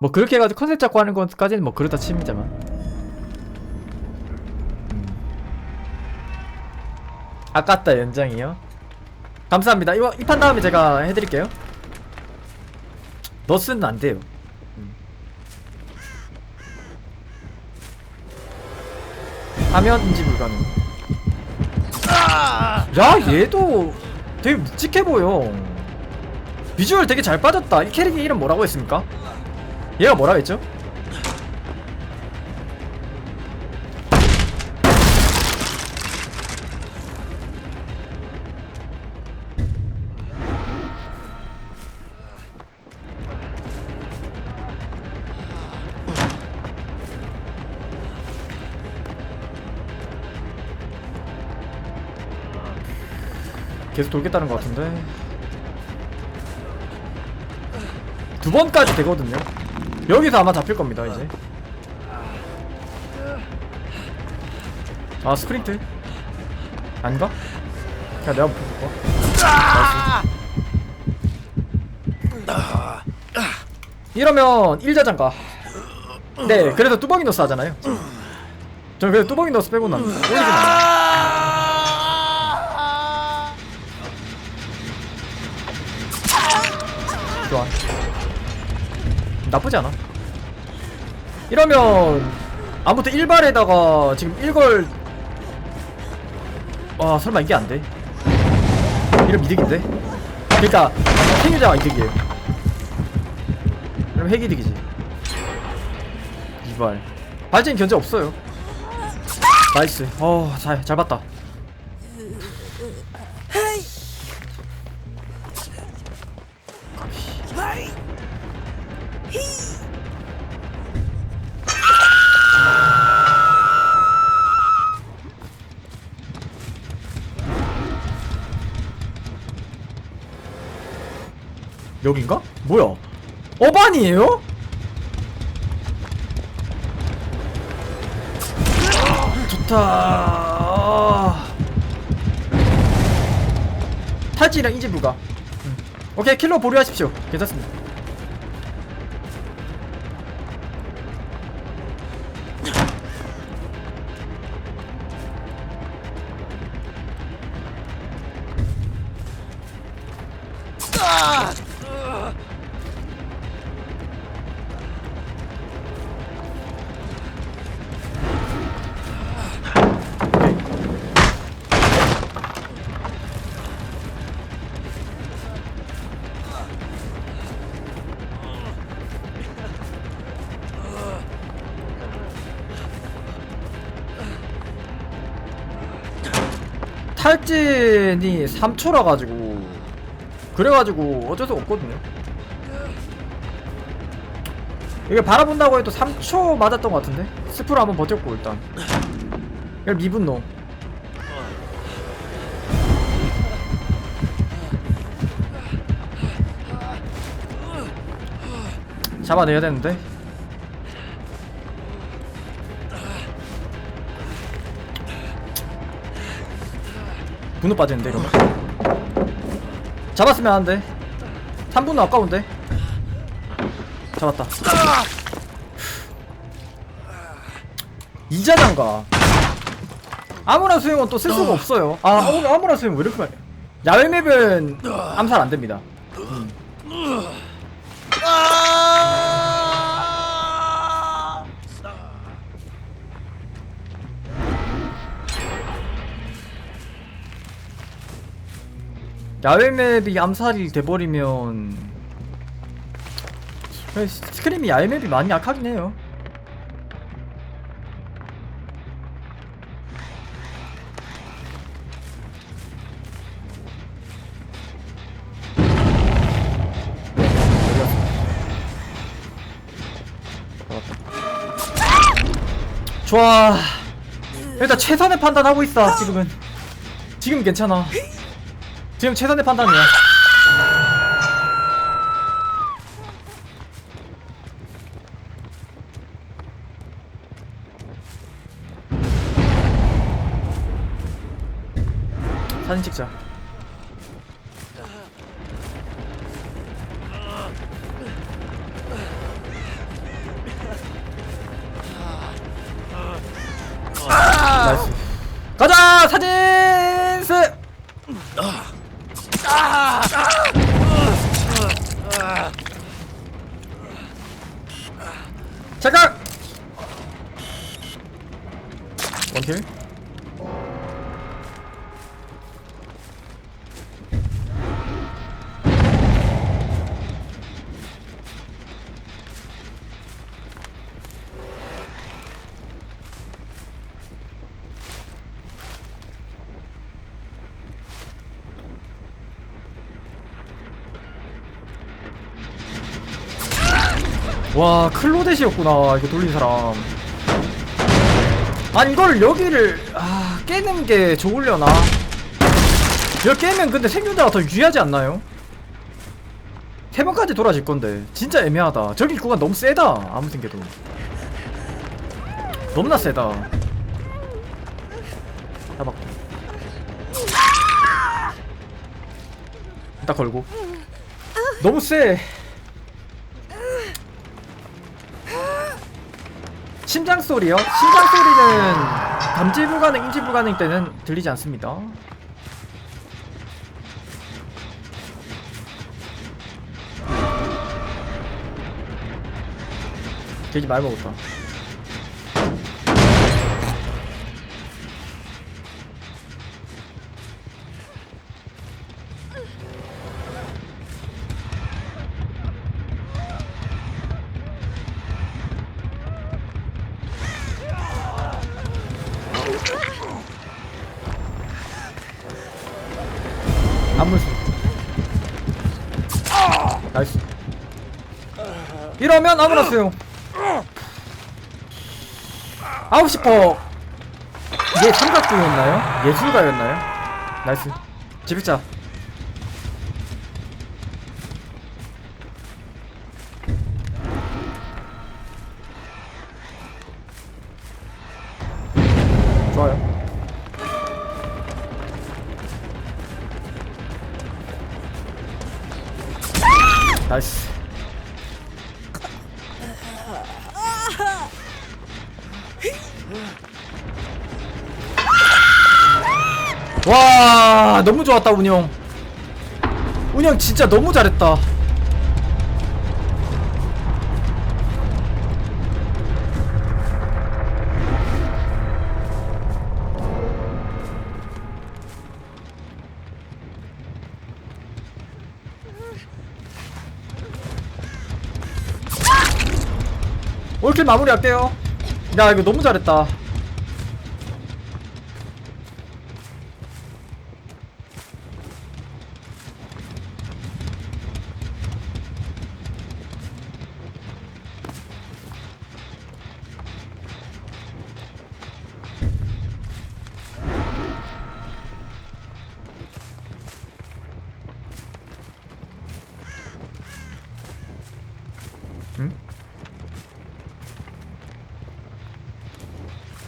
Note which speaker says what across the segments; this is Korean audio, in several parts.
Speaker 1: 뭐 그렇게 해가지고 컨셉 잡고 하는 것까지는 뭐 그렇다 칩니다만. 음. 아깝다 연장이요. 감사합니다. 이거 이 판 다음에 제가 해드릴게요. 너스는 안 돼요. 음. 화면 인지 불가능. 야 얘도 되게 묵직해 보여. 비주얼 되게 잘 빠졌다. 이 캐릭의 이름 뭐라고 했습니까? 얘가 뭐라고 했죠? 계속 돌겠다는 것 같은데 두 번까지 되거든요 여기서 아마 잡힐 겁니다 이제 아 스프린트 아닌가? 그냥 내가 볼까? 나이스. 이러면 1자장가 네 그래도 뚜벅이 노스 하잖아요 저는 그래도 뚜벅이 노스 빼고는 올리진 않아요 좋아 나쁘지 않아. 이러면 아무튼 1발에다가 지금 1걸 와 설마 이게 안돼? 이러면 이득인데? 그니까 생유자가 이득이에요. 그럼 핵이득이지. 2발. 발진 견제 없어요. 나이스. 어잘 잘 봤다 여긴가? 뭐야? 어반이에요? 좋다. 아. 탈지랑 인지 불가. 음. 오케이 킬러 보류하십시오. 괜찮습니다. 탈진이 3초라 가지고 그래가지고 어쩔 수 없거든요. 이게 바라본다고 해도 3초 맞았던 것 같은데? 스프로 한번 버텼고 일단. 이걸 미분노 잡아내야 되는데 분노 빠지는데 이러면. 잡았으면 하는데. 3분노 아까운데. 잡았다. 이자장가. 아무나 수행은 또 쓸 수가 없어요. 아 아무- 아무나 수행 왜 이렇게 많이 야외 맵은 암살 안 됩니다 야외 맵이 암살이 돼버리면 스크림이 야외 맵이 많이 약하긴 해요. 좋아. 일단 최선의 판단하고 있어 지금은. 지금 괜찮아 지금 최선의 판단이야 사진 찍자 와 클로데시였구나 이거 돌린 사람. 아니 이걸 여기를 아 깨는 게 좋으려나? 여기 깨면 근데 생존자가 더 유리하지 않나요? 세 번까지 돌아질 건데. 진짜 애매하다. 저기 구간 너무 세다 아무 생각도. 너무나 세다. 잡았고 딱 걸고. 너무 세 심장 소리요? 심장 소리는 감지 불가능, 인지 불가능 때는 들리지 않습니다. 돼지 많이 먹었다. 이러면 아무나스요 9시 퍼. 이게 삼각구였나요? 예술가였나요? 나이스. 지불자. 좋아요. 나이스 와 너무 좋았다 운영. 운영 진짜 너무 잘했다. 올킬 마무리할게요. 야 이거 너무 잘했다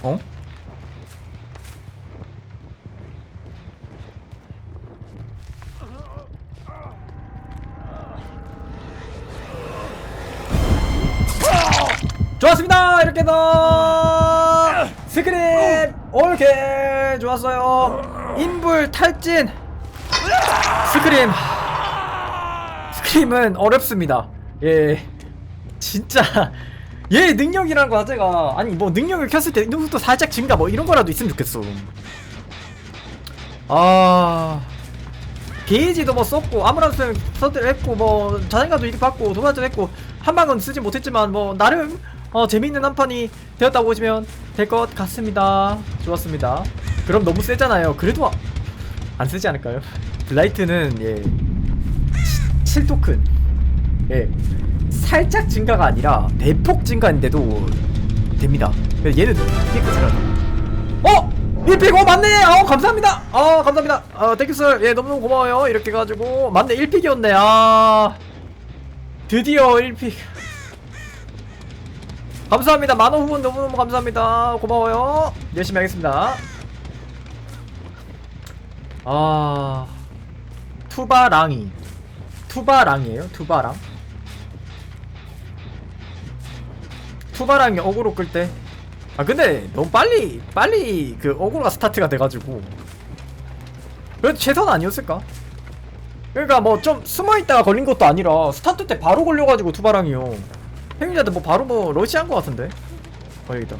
Speaker 1: 어? 좋았습니다. 이렇게 더 스크린 올케 좋았어요. 인불 탈진. 스크림. 스크림은 어렵습니다. 예. 진짜 얘 능력이라는 거 자체가 아니 뭐 능력을 켰을 때 능력도 살짝 증가 뭐 이런 거라도 있으면 좋겠어. 아. 게이지도 뭐 썼고 아무런 수행 선택 했고 뭐 자신감도 이렇게 받고 도발도 했고 한 방은 쓰지 못했지만 뭐 나름 어 재미있는 한 판이 되었다고 보시면 될 것 같습니다. 좋았습니다. 그럼 너무 세잖아요. 그래도 아- 안 쓰지 않을까요? 블라이트는 예. 7토큰. 예 살짝 증가가 아니라 대폭 증가인데도 됩니다. 얘는 깨끗하다. 어? 1픽 어 맞네. 어 감사합니다. 어 감사합니다. 어 땡큐 스 예 너무너무 고마워요. 이렇게 해가지고 맞네 1픽이었네. 아 드디어 1픽. 감사합니다. 만원 후원 너무너무 감사합니다. 고마워요. 열심히 하겠습니다. 아 투바랑이 투바랑이에요? 투바랑? 투바랑이 어그로 끌 때. 아 근데 너무 빨리 빨리 그 어그로가 스타트가 돼가지고. 그래도 최선 아니었을까? 그러니까 뭐 좀 숨어 있다가 걸린 것도 아니라 스타트 때 바로 걸려가지고 투바랑이요 행위자들 뭐 바로 뭐 러시한 것 같은데? 어 여기다.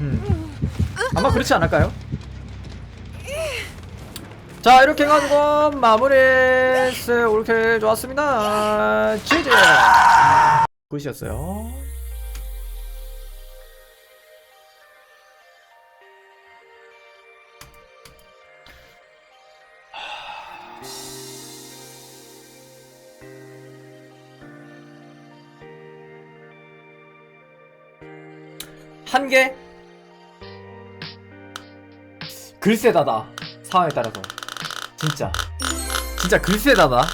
Speaker 1: 음. 아마 그렇지 않을까요? 자 이렇게 해가지고 마무리 이렇게 좋았습니다. 지지 굿이었어요. 한 개? 글쎄다다 상황에 따라서 진짜. 진짜 글쎄다다.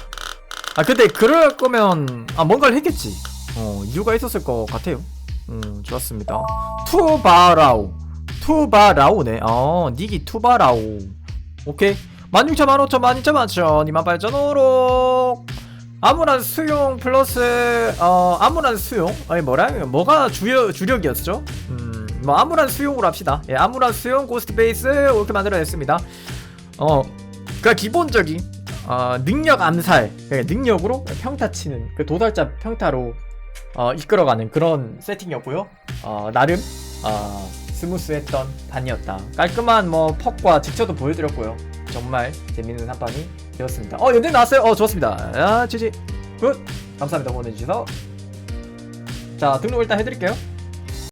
Speaker 1: 아 근데 그럴 거면 아 뭔가를 했겠지. 어 이유가 있었을 것 같아요. 음 좋았습니다. 투바라우 투바라우네. 어 닉이 투바라우 오케이. 16,000, 15,000, 12,000, 12,000, 28,000으로 아무런 수용 플러스 어 아무런 수용. 아니 뭐라 뭐가 주요 주력이었죠? 음 뭐 아무런 수용으로 합시다. 예, 아무런 수용 고스트 베이스 이렇게 만들어냈습니다. 어 그러니까 기본적인 어 능력 암살 그러니까 능력으로 평타 치는 그 도달자 평타로 어 이끌어가는 그런 세팅이었고요. 어 나름 어 스무스했던 판이었다. 깔끔한 뭐 퍽과 직처도 보여드렸고요. 정말 재밌는 한 판이 되었습니다. 어 연대 나왔어요. 어 좋았습니다. 아 지지 굿 감사합니다 응원해주셔서 자 등록 일단 해드릴게요.